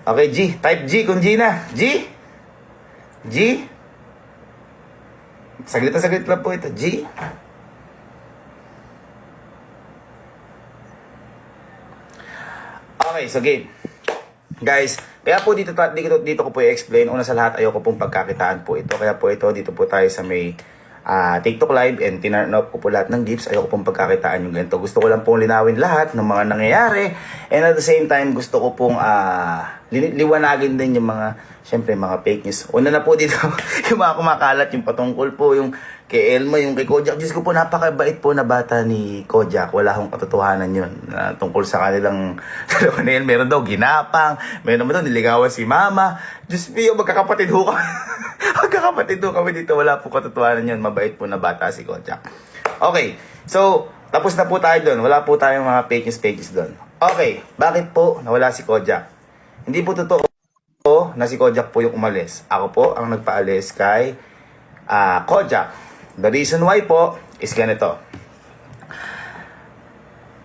Okay, G. Type G kung G na. G? G? Saglit na saglit lang po ito. G? Okay, so game. Guys, kaya po dito, dito, dito ko po i-explain. Una sa lahat, ayoko pong pagkakitaan po ito. Kaya po ito, dito po tayo sa may ah, TikTok live and tinarn ko po lahat ng gifts. Ayoko pong pagkakitaan yung ganito. Gusto ko lang pong linawin lahat ng mga nangyayari. And at the same time, gusto ko pong ah, li- liwanagin din yung mga, syempre, mga fake news. Una na po dito, yung mga kumakalat, yung patungkol po, yung kay Elmo, yung kay Kojak. Diyos ko po, napakabait po na bata ni Kojak. Wala akong katotohanan yun. Na tungkol sa kanilang dalawa na yun. Meron daw ginapang. Meron naman daw niligawan si Mama. Diyos ko, magkakapatid ho kami. magkakapatid ho kami dito. Wala po katotohanan yun. Mabait po na bata si Kojak. Okay. So, tapos na po tayo doon. Wala po tayong mga fake news, fake news doon. Okay. Bakit po nawala si Kojak? Hindi po totoo na si Kojak po yung umalis. Ako po ang nagpaalis kay ah Kojak. The reason why po is ganito.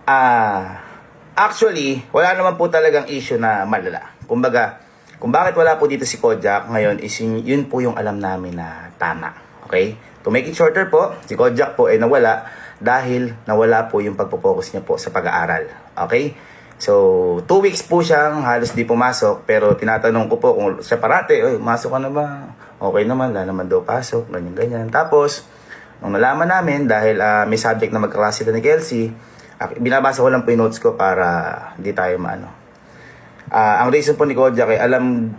Ah, actually, wala naman po talagang issue na malala. Kumbaga, kung bakit wala po dito si Kojak ngayon is yun, yun po yung alam namin na tama. Okay? To make it shorter po, si Kojak po ay nawala dahil nawala po yung pagpo-focus niya po sa pag-aaral. Okay? So, two weeks po siyang halos di pumasok pero tinatanong ko po kung siya parate, oy, masok ka na ba? Okay naman, wala naman daw pasok, ganyan-ganyan. Tapos, nung nalaman namin dahil ah, may subject na magkaklase sila ni Kelsey, ah, binabasa ko lang po yung notes ko para hindi tayo maano. Ah, ang reason po ni Kojak ay alam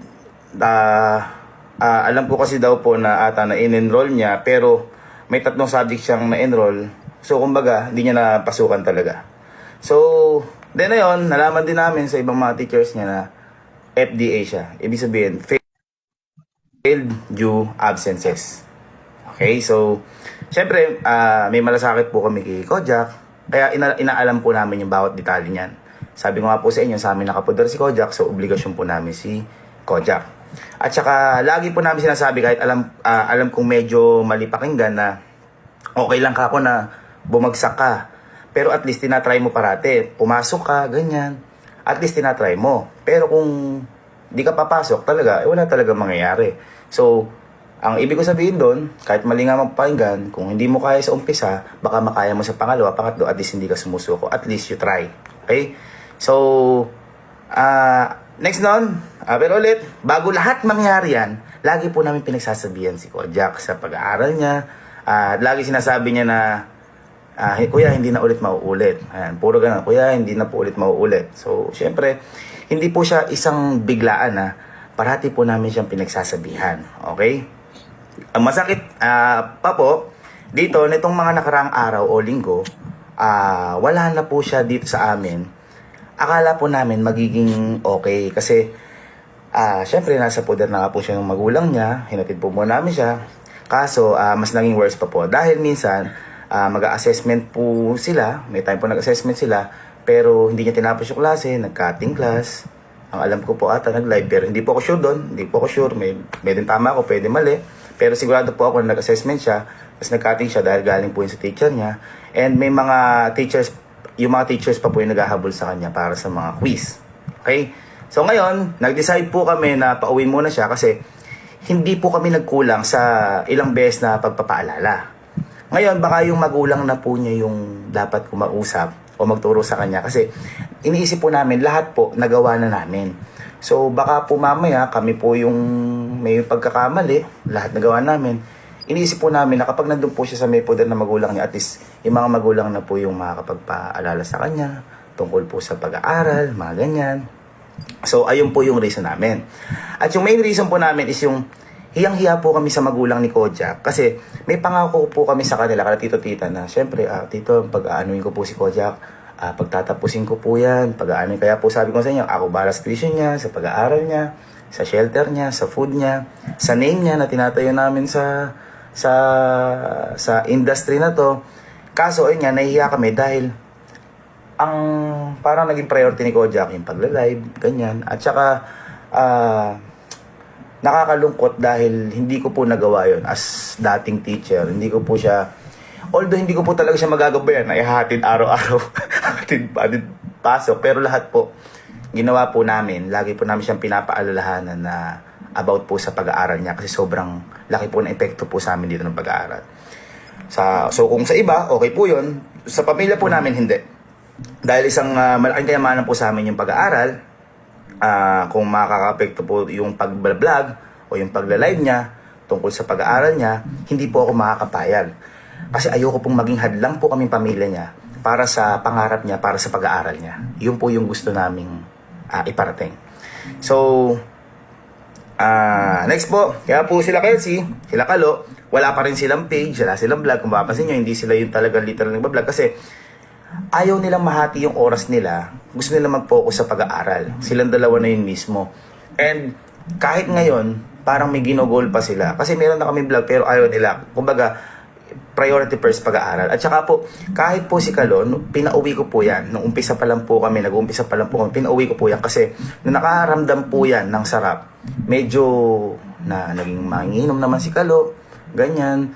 ah, ah, alam ko kasi daw po na ata na in-enroll niya pero may tatlong subject siyang na-enroll. So kumbaga, hindi niya napasukan talaga. So, then na yun, nalaman din namin sa ibang mga teachers niya na FDA siya. Ibig sabihin, failed due absences. Okay, so, syempre, ah, may malasakit po kami kay Kojak. Kaya ina- inaalam po namin yung bawat detalye niyan. Sabi ko nga po sa inyo, sa amin nakapudar si Kojak, so obligasyon po namin si Kojak. At saka, lagi po namin sinasabi, kahit alam, ah, alam kong medyo mali pakinggan na okay lang ka ako na bumagsak ka. Pero at least tinatry mo parate. Pumasok ka, ganyan. At least tinatry mo. Pero kung di ka papasok talaga, eh, wala talaga mangyayari. So, ang ibig ko sabihin doon, kahit mali nga magpakinggan, kung hindi mo kaya sa umpisa, baka makaya mo sa pangalawa, pangatlo, at least hindi ka sumusuko. At least you try. Okay? So, ah next nun, pero ulit, bago lahat mangyari yan, lagi po namin pinagsasabihan si Kojak sa pag-aaral niya. At lagi sinasabi niya na, ah, kuya, hindi na ulit mauulit. Ayan, puro ganun, kuya, hindi na po ulit mauulit. So, syempre, hindi po siya isang biglaan na parati po namin siyang pinagsasabihan. Okay? Ang masakit ah, pa po, dito, nitong mga nakaraang araw o linggo, ah, wala na po siya dito sa amin. Akala po namin magiging okay kasi ah, syempre nasa poder na nga po siya ng magulang niya, hinatid po muna namin siya. Kaso, ah, mas naging worse pa po. Dahil minsan, ah, mag-assessment po sila, may time po nag-assessment sila, pero hindi niya tinapos yung klase, nag-cutting class. Ang alam ko po ata nag-live, pero hindi po ako sure doon, hindi po ako sure, may, may din tama ako, pwede mali. Pero sigurado po ako na nag-assessment siya, tapos nag-cutting siya dahil galing po yun sa teacher niya. And may mga teachers, yung mga teachers pa po yung naghahabol sa kanya para sa mga quiz. Okay? So ngayon, nag-decide po kami na pauwi muna siya kasi hindi po kami nagkulang sa ilang beses na pagpapaalala. Ngayon, baka yung magulang na po niya yung dapat kumausap o magturo sa kanya kasi iniisip po namin lahat po nagawa na namin. So baka po mamaya kami po yung may pagkakamali, lahat nagawa namin. Iniisip po namin na kapag nandun po siya sa may poder na magulang niya, at least yung mga magulang na po yung makakapagpaalala sa kanya tungkol po sa pag-aaral, mga ganyan. So, ayun po yung reason namin. At yung main reason po namin is yung hiyang-hiya po kami sa magulang ni Kojak kasi may pangako po kami sa kanila, kala tito tita na, syempre, ah, tito, pag-aanuin ko po si Kojak, ah, pagtatapusin ko po yan, pag-aanuin. Kaya po sabi ko sa inyo, ako bala sa tuition niya, sa pag-aaral niya, sa shelter niya, sa food niya, sa name niya na tinatayo namin sa sa sa industry na to. Kaso, ayun nga, nahihiya kami dahil ang parang naging priority ni Kojak yung pagla-live, ganyan. At saka, ah, nakakalungkot dahil hindi ko po nagawa yon as dating teacher. Hindi ko po siya, although hindi ko po talaga siya magagabayan, ay hatid araw-araw, hatid, hatid pasok. Pero lahat po, ginawa po namin, lagi po namin siyang pinapaalalahanan na about po sa pag-aaral niya kasi sobrang laki po na epekto po sa amin dito ng pag-aaral. Sa, so kung sa iba, okay po yun. Sa pamilya po namin, hindi. Dahil isang ah, malaking kayamanan po sa amin yung pag-aaral, ah, kung makaka-apekto po yung pag-vlog o yung pagla-live niya tungkol sa pag-aaral niya, hindi po ako makakapayag. Kasi ayoko pong maging hadlang po kaming pamilya niya para sa pangarap niya, para sa pag-aaral niya. Yun po yung gusto naming ah, iparating. So, Ah, next po, kaya po sila Kelsey, sila Kalo, wala pa rin silang page, wala silang vlog. Kung mapapansin nyo, hindi sila yung talagang literal nagbablog kasi ayaw nilang mahati yung oras nila. Gusto nila mag-focus sa pag-aaral. Silang dalawa na yun mismo. And kahit ngayon, parang may ginogol pa sila. Kasi meron na kami vlog pero ayaw nila. Kumbaga, priority first pag-aaral. At saka po, kahit po si Kalon, pinauwi ko po yan. Nung umpisa pa lang po kami, nag-umpisa pa lang po kami, pinauwi ko po yan. Kasi nung nakaramdam po yan ng sarap, medyo na naging manginom naman si Kalo, ganyan.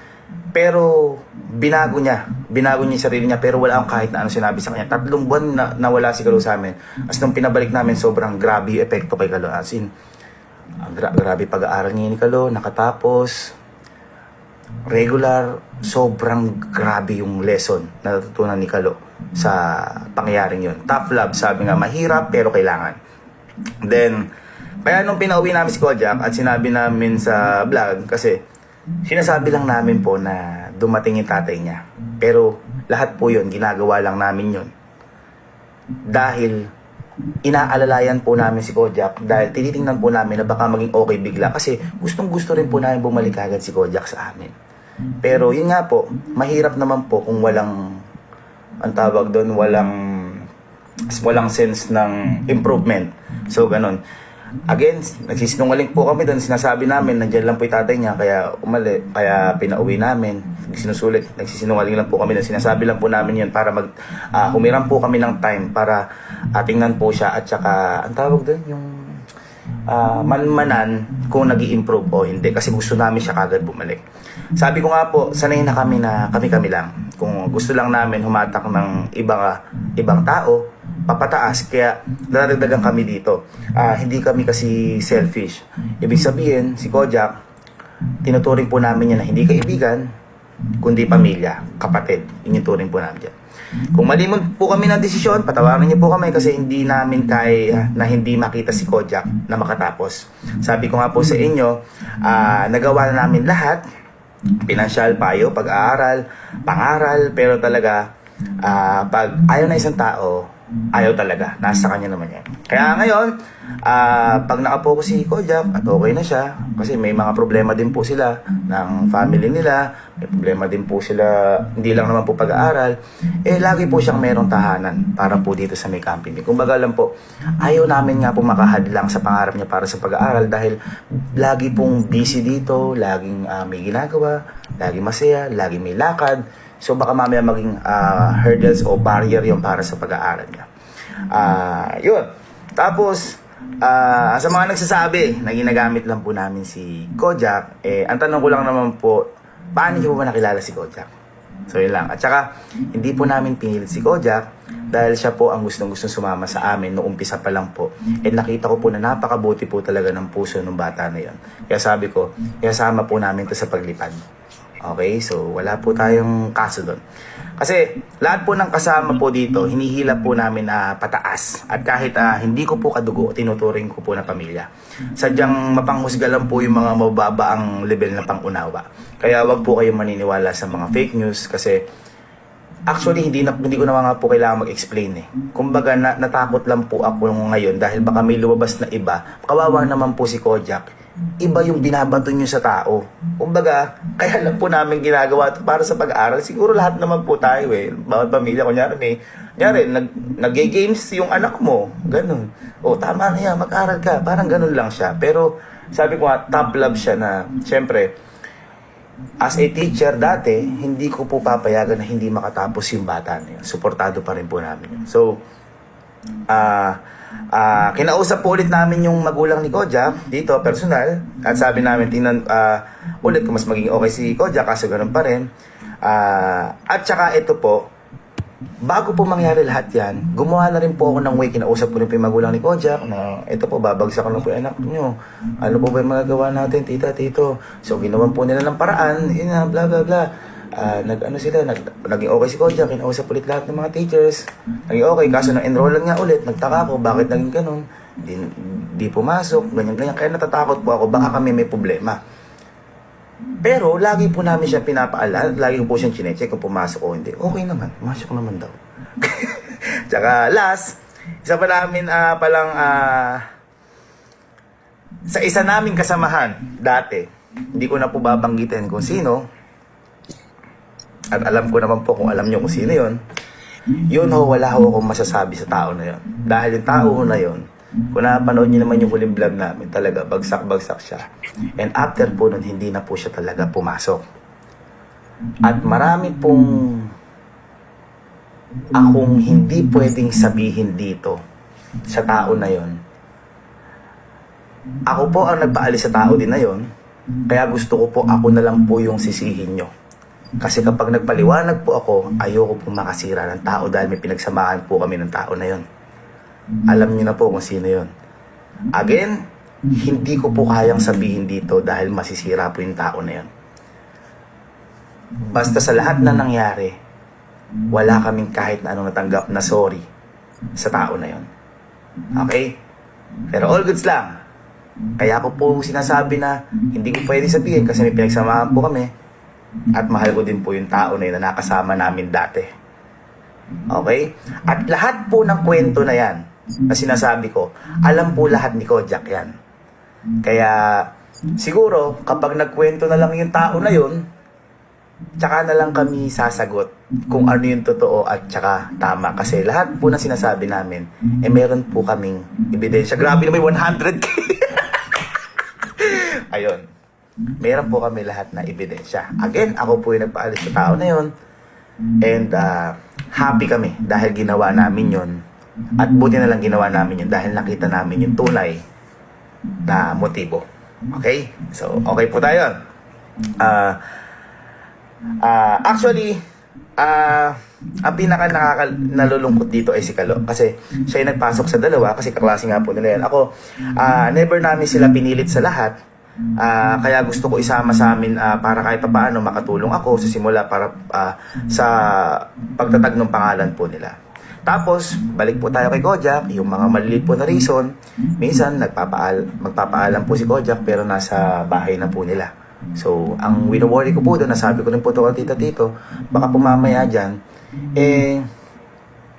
Pero binago niya, binago niya yung sarili niya pero wala akong kahit na ano sinabi sa kanya. Tatlong buwan na nawala si Kalo sa amin. As nung pinabalik namin, sobrang grabe yung epekto kay Kalo. As in, gra- grabe pag-aaral niya ni Kalo, nakatapos, regular, sobrang grabe yung lesson na natutunan ni Kalo sa pangyayaring yun. Tough love, sabi nga, mahirap pero kailangan. Then, kaya nung pinauwi namin si Kojak at sinabi namin sa vlog, kasi sinasabi lang namin po na dumating yung tatay niya. Pero lahat po yun, ginagawa lang namin yun. Dahil inaalalayan po namin si Kojak dahil tinitingnan po namin na baka maging okay bigla kasi gustong gusto rin po namin bumalik agad si Kojak sa amin. Pero yun nga po, mahirap naman po kung walang ang tawag doon, walang walang sense ng improvement. So ganun. Again, nagsisinungaling po kami doon. Sinasabi namin, nandiyan lang po yung tatay niya, kaya umali, kaya pinauwi namin. Sinusulit, nagsisinungaling lang po kami doon. Sinasabi lang po namin yun para mag, ah, humiram po kami ng time para ah, tingnan po siya at saka, ang tawag doon, yung ah, manmanan kung nag improve o hindi kasi gusto namin siya kagad bumalik. Sabi ko nga po, sanay na kami na kami-kami lang. Kung gusto lang namin humatak ng ibang ibang tao, papataas kaya dadagdagan kami dito. Ah, hindi kami kasi selfish. Ibig sabihin, si Kojak, tinuturing po namin yan na hindi kaibigan, kundi pamilya, kapatid. Yun yung po namin dyan. Kung mali po kami ng desisyon, patawarin niyo po kami kasi hindi namin kaya na hindi makita si Kojak na makatapos. Sabi ko nga po sa inyo, ah, nagawa na namin lahat, pinansyal, payo, pag-aaral, pangaral, pero talaga, ah, pag ayaw na isang tao, ayaw talaga. Nasa kanya naman yan. Kaya ngayon, ah, pag nakapokus si Kojak at okay na siya, kasi may mga problema din po sila ng family nila, may problema din po sila, hindi lang naman po pag-aaral, eh lagi po siyang merong tahanan para po dito sa may camping. Kumbaga lang po, ayaw namin nga po makahadlang sa pangarap niya para sa pag-aaral dahil lagi pong busy dito, laging ah, may ginagawa, lagi masaya, lagi may lakad, So baka mamaya maging ah, hurdles o barrier yung para sa pag-aaral niya. Ah, yun. Tapos, ah, sa mga nagsasabi na ginagamit lang po namin si Kojak, eh, ang tanong ko lang naman po, paano niyo po ba nakilala si Kojak? So yun lang. At saka, hindi po namin pinilit si Kojak dahil siya po ang gustong gustong sumama sa amin noong umpisa pa lang po. And nakita ko po na napakabuti po talaga ng puso ng bata na yun. Kaya sabi ko, kasama po namin to sa paglipad. Okay, so wala po tayong kaso doon. Kasi lahat po ng kasama po dito, hinihila po namin na pataas. At kahit ah, hindi ko po kadugo, tinuturing ko po na pamilya. Sadyang mapanghusga lang po yung mga mababa ang level ng pangunawa. Kaya wag po kayong maniniwala sa mga fake news kasi Actually, hindi, na, hindi ko na nga po kailangan mag-explain eh. Kumbaga, na, natakot lang po ako ngayon dahil baka may lumabas na iba. Kawawa naman po si Kojak. Iba yung binabato nyo sa tao. Kumbaga, kaya lang po namin ginagawa ito para sa pag-aaral. Siguro lahat naman po tayo eh. Bawat pamilya, kunyari may, kunyari, nag, nag-games yung anak mo. Ganun. O, tama na yan, mag-aral ka. Parang ganun lang siya. Pero, sabi ko nga, top love siya na, syempre, as a teacher dati, hindi ko po papayagan na hindi makatapos yung bata na yun. Suportado pa rin po namin yun. So, ah ah kinausap po ulit namin yung magulang ni Kojak dito, personal. At sabi namin, tingnan ah, ulit kung mas maging okay si Kojak, kaso ganun pa rin. Ah, at saka ito po, bago po mangyari lahat yan, gumawa na rin po ako ng way, kinausap ko rin po yung magulang ni Kojak na ito po, babagsak lang po yung anak nyo. Ano po ba yung magagawa natin, tita, tito? So, ginawan po nila ng paraan, yun na, bla, bla, bla. Ah, nag, ano sila, nag, naging okay si Kojak, kinausap ulit lahat ng mga teachers. Naging okay, kaso na-enrollan nga ulit, nagtaka ako, bakit naging ganun? Di, di pumasok, ganyan, ganyan. Kaya natatakot po ako, baka kami may problema. Pero, lagi po namin siya pinapaalala, lagi po siyang chinecheck kung pumasok o hindi. Okay naman, pumasok naman daw. Tsaka, last, isa pa namin ah, palang, ah, sa isa naming kasamahan, dati, hindi ko na po babanggitin kung sino, at alam ko naman po kung alam niyo kung sino yon yun ho, wala ho akong masasabi sa tao na yon. Dahil yung tao ho na yon, kung napanood niyo naman yung huling vlog namin, talaga bagsak-bagsak siya. And after po nun, hindi na po siya talaga pumasok. At marami pong akong hindi pwedeng sabihin dito sa tao na yon. Ako po ang nagpaalis sa tao din na yon, kaya gusto ko po ako na lang po yung sisihin nyo. Kasi kapag nagpaliwanag po ako, ayoko po makasira ng tao dahil may pinagsamahan po kami ng tao na yon. Alam niyo na po kung sino yon. Again, hindi ko po kayang sabihin dito dahil masisira po yung tao na yon. Basta sa lahat na nangyari, wala kaming kahit na anong natanggap na sorry sa tao na yon. Okay? Pero all goods lang. Kaya ko po sinasabi na hindi ko pwede sabihin kasi may pinagsamahan po kami at mahal ko din po yung tao na yun na nakasama namin dati. Okay? At lahat po ng kwento na yan na sinasabi ko, alam po lahat ni Kojak yan. Kaya siguro kapag nagkwento na lang yung tao na yun, tsaka na lang kami sasagot kung ano yung totoo at tsaka tama. Kasi lahat po na sinasabi namin, eh meron po kaming ebidensya. Grabe na may 100k! Ayun. Meron po kami lahat na ebidensya. Again, ako po yung nagpaalis sa tao na yun. And uh, happy kami dahil ginawa namin yun. At buti na lang ginawa namin yun dahil nakita namin yung tunay na motibo. Okay? So, okay po tayo. Ah... Ah, actually, ah ang pinaka nakaka nalulungkot dito ay si Kalo kasi siya yung nagpasok sa dalawa kasi kaklase nga po nila yan. Ako, ah never namin sila pinilit sa lahat. Ah, kaya gusto ko isama sa amin ah, para kahit paano makatulong ako sa simula para ah, sa pagtatag ng pangalan po nila. Tapos, balik po tayo kay Kojak, yung mga maliliit po na reason. Minsan, nagpapaal magpapaalam po si Kojak pero nasa bahay na po nila. So, ang wino-worry ko po doon, nasabi ko rin po ito kay tita tito, baka pumamaya dyan, eh,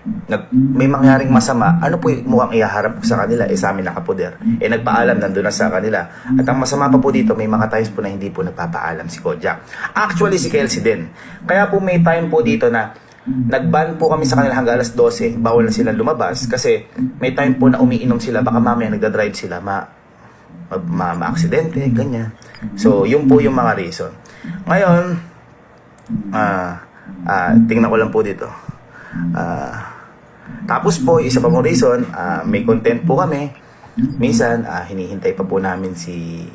nag, may mangyaring masama, ano po yung mukhang ihaharap sa kanila, eh sa amin nakapoder. Eh nagpaalam, nandun na sa kanila. At ang masama pa po dito, may mga times po na hindi po nagpapaalam si Kojak. Actually, si Kelsey din. Kaya po may time po dito na nagban po kami sa kanila hanggang alas 12, bawal na sila lumabas kasi may time po na umiinom sila, baka mamaya nagda-drive sila, ma, ma, ma-aksidente, ganyan. So, yun po yung mga reason. Ngayon, ah, ah, tingnan ko lang po dito. Ah, tapos po, isa pa mong reason, ah, may content po kami. Minsan, ah, hinihintay pa po namin si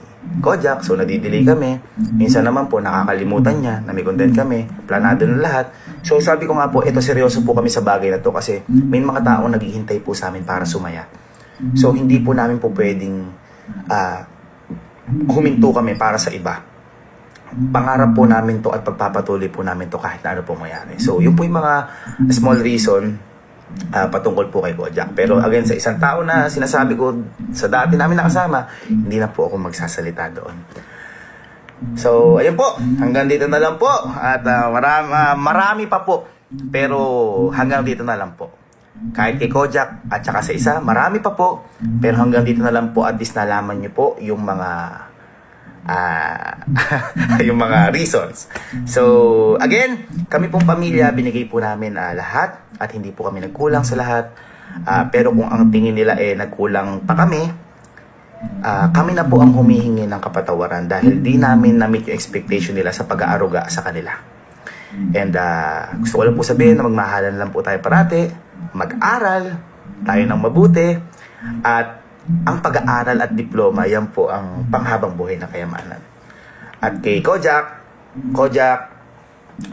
Kojak, so nadidelay kami. Minsan naman po, nakakalimutan niya na may content kami. Planado na lahat. So sabi ko nga po, ito seryoso po kami sa bagay na to kasi may mga taong naghihintay po sa amin para sumaya. So hindi po namin po pwedeng ah, huminto kami para sa iba. Pangarap po namin to at pagpapatuloy po namin to kahit na ano po mangyari. So, yun po yung mga small reason ah, patungkol po kay Kojak. Pero again, sa isang tao na sinasabi ko sa dati namin nakasama, hindi na po ako magsasalita doon. So, ayun po. Hanggang dito na lang po. At ah, marami, ah, marami pa po. Pero hanggang dito na lang po. Kahit kay Kojak at saka sa isa, marami pa po. Pero hanggang dito na lang po at least nalaman niyo po yung mga ah yung mga reasons. So, again, kami pong pamilya, binigay po namin ah, lahat at hindi po kami nagkulang sa lahat. Ah, pero kung ang tingin nila eh nagkulang pa kami, ah, kami na po ang humihingi ng kapatawaran dahil di namin na-meet yung expectation nila sa pag-aaruga sa kanila. And ah, gusto ko lang po sabihin na magmahalan lang po tayo parati, mag-aral, tayo ng mabuti, at ang pag-aaral at diploma, yan po ang panghabang buhay na kayamanan. At kay Kojak, Kojak,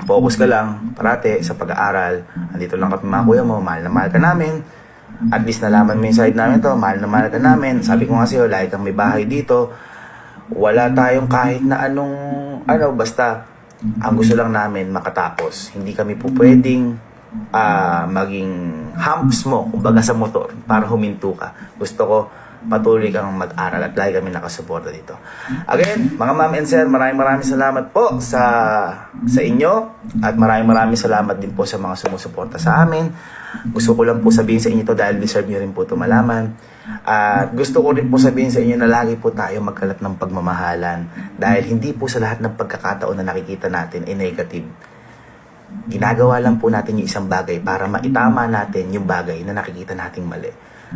focus ka lang parate sa pag-aaral. Andito lang kami mga kuya mo, mahal na mahal ka namin. At least nalaman mo yung side namin to, mahal na mahal ka namin. Sabi ko nga sa'yo, lagi kang may bahay dito. Wala tayong kahit na anong, ano, basta ang gusto lang namin makatapos. Hindi kami po pwedeng ah, maging humps mo, kumbaga sa motor, para huminto ka. Gusto ko patuloy kang mag-aral at lagi kami nakasuporta dito. Again, mga ma'am and sir, maraming maraming salamat po sa sa inyo at maraming maraming salamat din po sa mga sumusuporta sa amin. Gusto ko lang po sabihin sa inyo to dahil deserve nyo rin po ito malaman. At gusto ko rin po sabihin sa inyo na lagi po tayo magkalat ng pagmamahalan dahil hindi po sa lahat ng pagkakataon na nakikita natin ay negative ginagawa lang po natin yung isang bagay para maitama natin yung bagay na nakikita nating mali.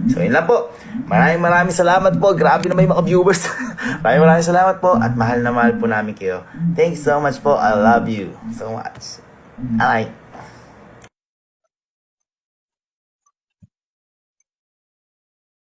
So, yun lang po. Maraming maraming salamat po. Grabe na may mga viewers. maraming maraming salamat po at mahal na mahal po namin kayo. Thanks so much po. I love you so much. Alright.